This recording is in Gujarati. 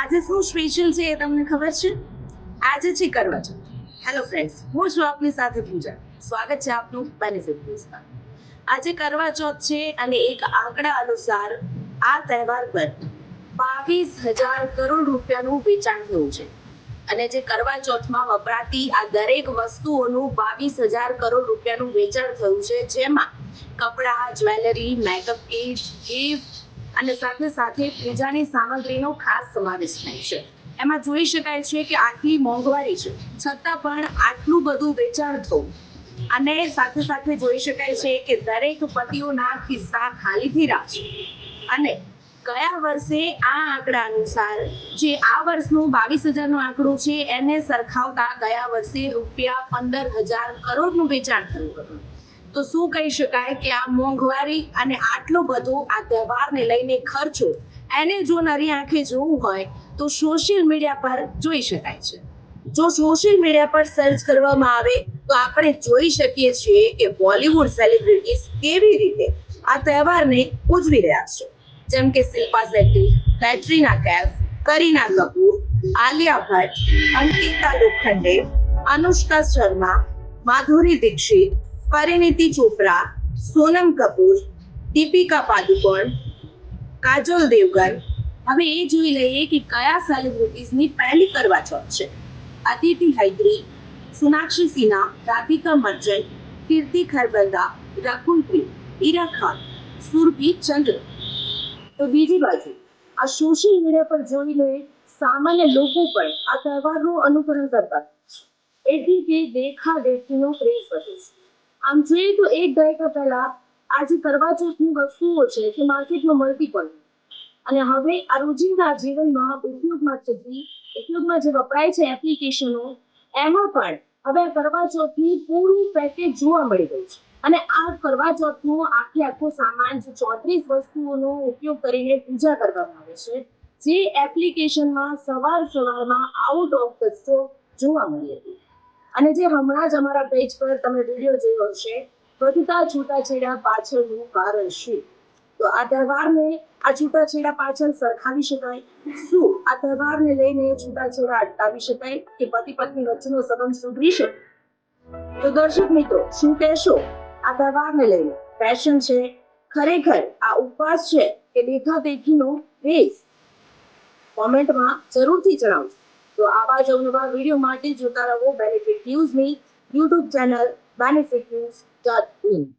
આજે શું સ્પેશિયલ છે એ તમને ખબર છે? આજે છે કરવા ચૌથ હેલો ફ્રેન્ડ્સ હું છું આપની સાથે પૂજા. સ્વાગત છે આપનું બેનિફિટ ન્યૂઝમાં આજે કરવા ચોથ છે અને એક આંકડા અનુસાર આ તહેવાર પર બાવીસ હજાર કરોડ રૂપિયાનું વેચાણ થયું છે. અને જે કરવા ચોથમાં વપરાતી આ દરેક વસ્તુઓનું બાવીસ હજાર કરોડ રૂપિયાનું વેચાણ થયું છે. જેમાં કપડાં જ્વેલરી મેકઅપ કિટ ગિફ્ટ અને સાથે સાથે પૂજાની સામગ્રીનો ખાસ સમાવેશ થાય છે. એમાં જોઈ શકાય છે કે આટલી મોંઘવારી છે. છતાં પણ આટલું બધું વેચાણ થવું અને સાથે સાથે જોઈ શકાય છે કે દરેક પતિઓના ખિસ્સા ખાલીથી રાખશે અને ગયા વર્ષે આ આંકડા અનુસાર જે આ વર્ષનું બાવીસ હજારનો આંકડો છે, એને સરખાવતા ગયા વર્ષે રૂપિયા પંદર હજાર કરોડનું વેચાણ થયું હતું. તો શું કહી શકાય કે આ મોંઘવારી અને આટલું બધું આ તહેવારને લઈને ખર્ચો એને જો નરી આંખે જોવું હોય તો સોશિયલ મીડિયા પર જોઈ શકાય છે. જો સોશિયલ મીડિયા પર સર્ચ કરવામાં આવે તો આપણે જોઈ શકીએ છીએ કે બોલિવૂડ સેલિબ્રિટીઝ કેવી રીતે આ તહેવારને ઉજવી રહ્યા છે. જેમ કે શિલ્પા શેટ્ટી કેટરીના કૈફ, કરીના કપૂર, આલિયા ભટ્ટ, અંકિતા લોખંડે અનુષ્કા શર્મા, માધુરી દીક્ષિત પરિણીતિ ચોપરા, સોનમ કપૂર, દીપિકા પાદુકોણ, કાજોલ દેવગન. હવે એ જોઈ લઈએ કે કયા સેલિબ્રિટીઝની પહેલી કરવા ચોથ છે. અતિથિ હૈદરી સોનાક્ષી સિન્હા, રાધિકા મર્ચન્ટ કીર્તિ ખરબંદા રકુલ પ્રીત ઈરા ખાન, સુરભી ચંદ્ર. તો બીજી બાજુ, આ સોશિયલ મીડિયા પર જોઈ લઈએ, સામાન્ય લોકો પણ આ તહેવારનું અનુકરણ કરતા એથી કે દેખા દેખીનો ક્રેઝ વધે છે. આમ જોઈએ તો એક દાયકા પહેલા આ જે કરવા ચોથની વસ્તુઓ છે તે માર્કેટમાં મળતી પણ અને હવે આ રોજિંદા જીવનમાં ઉપયોગમાં થતી ઉપયોગમાં જે વપરાય છે એપ્લિકેશનો, એમાં પણ હવે કરવા ચોથની પૂરું પેકેજ જોવા મળી ગયું છે. અને આ કરવા ચોથનો આખે આખો સામાન જે ચોત્રીસ વસ્તુઓનો ઉપયોગ કરીને પૂજા કરવામાં આવે છે, જે એપ્લિકેશનમાં સવાર સવારમાં આઉટ ઓફ ધ જોવા મળી હતી. અને જે હમણાં જ અમારા પેજ પર તમે વીડિયો જોયો હશે, વધતા છૂટાછેડા પાછળનું કારણ શું? તો આ તહેવારને, આ છૂટાછેડા પાછળ સરખાવી શકાય? શું? આ તહેવારને લઈને છૂટાછેડા અટકાવી શકાય? કે પતિ પત્ની વચ્ચેનો સંબંધ સુધરી શકે? તો દર્શક મિત્રો, શું કહેશો? આ તહેવારને લઈને ફેશન છે, ખરેખર આ ઉપવાસ છે કે દેખા દેખીનો રેસ કોમેન્ટમાં જરૂરથી જણાવજો. તો આવા જ અવનવા વીડિયો માટે જોતા રહો બેનિફિટ ન્યૂઝની YouTube channel benefit news dot in